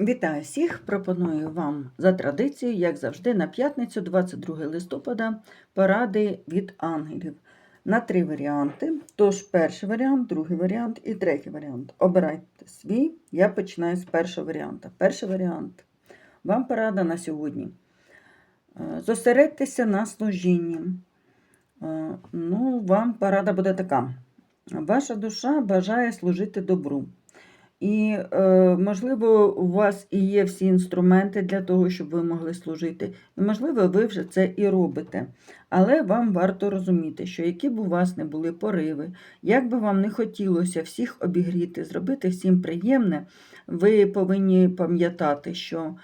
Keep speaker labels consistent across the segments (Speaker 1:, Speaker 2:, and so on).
Speaker 1: Вітаю всіх! Пропоную вам за традицією, як завжди, на п'ятницю, 22 листопада, поради від ангелів на три варіанти. Тож, перший варіант, другий варіант і третій варіант. Обирайте свій. Я починаю з першого варіанта. Перший варіант. Вам порада на сьогодні. Е, Зосередьтеся на служінні. Е, Ну, вам порада буде така. Ваша душа бажає служити добру. І, е, можливо, у вас і є всі інструменти для того, щоб ви могли служити. І, можливо, ви вже це і робите. Але вам варто розуміти, що які б у вас не були пориви, як би вам не хотілося всіх обігріти, зробити всім приємне, ви повинні пам'ятати, що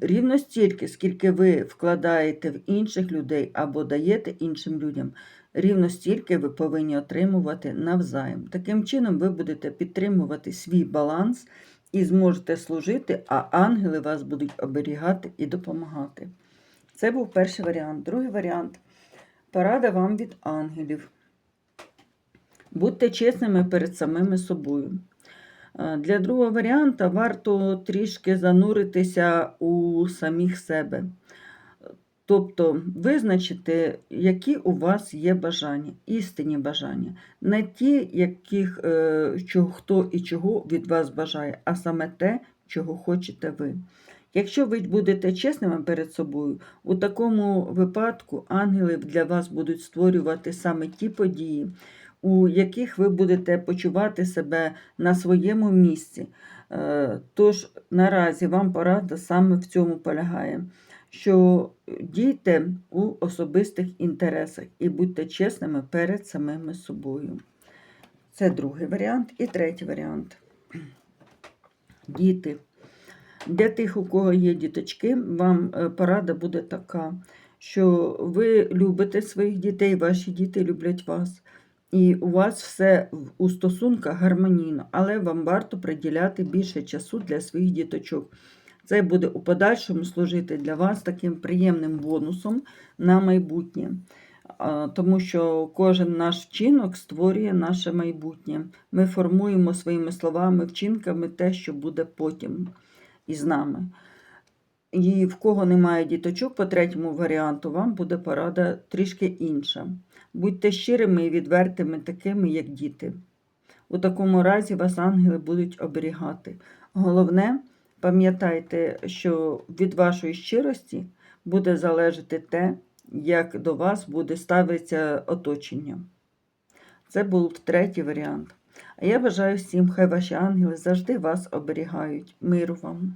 Speaker 1: рівно стільки, скільки ви вкладаєте в інших людей або даєте іншим людям, рівно стільки ви повинні отримувати навзаєм. Таким чином, ви будете підтримувати свій баланс і зможете служити, а ангели вас будуть оберігати і допомагати. Це був перший варіант. Другий варіант порада вам від ангелів. Будьте чесними перед самими собою. Е, Для другого варіанта варто трішки зануритися у самих себе. Тобто визначити, які у вас є бажання, істинні бажання, не ті, яких е, чого, хто і чого від вас бажає, а саме те, чого хочете ви. Якщо ви будете чесними перед собою, у такому випадку ангели для вас будуть створювати саме ті події, у яких ви будете почувати себе на своєму місці. Е, Тож наразі вам порада саме в цьому полягає що дійте у особистих інтересах і будьте чесними перед самими собою. Це другий варіант. І третій варіант. Діти. Для тих, у кого є діточки, вам е, порада буде така, що ви любите своїх дітей, ваші діти люблять вас. І у вас все у стосунках гармонійно, але вам варто приділяти більше часу для своїх діточок. Це буде у подальшому служити для вас таким приємним бонусом на майбутнє. Тому що кожен наш вчинок створює наше майбутнє. Ми формуємо своїми словами, вчинками те, що буде потім із нами. І в кого немає діточок, по третьому варіанту, вам буде порада трішки інша. Будьте щирими і відвертими, такими, як діти. У такому разі вас ангели будуть оберігати. Головне, Пам'ятайте, що від вашої щирості буде залежати те, як до вас буде ставитися оточення. Це був третій варіант. А я бажаю всім, хай ваші ангели завжди вас оберігають. Миру вам!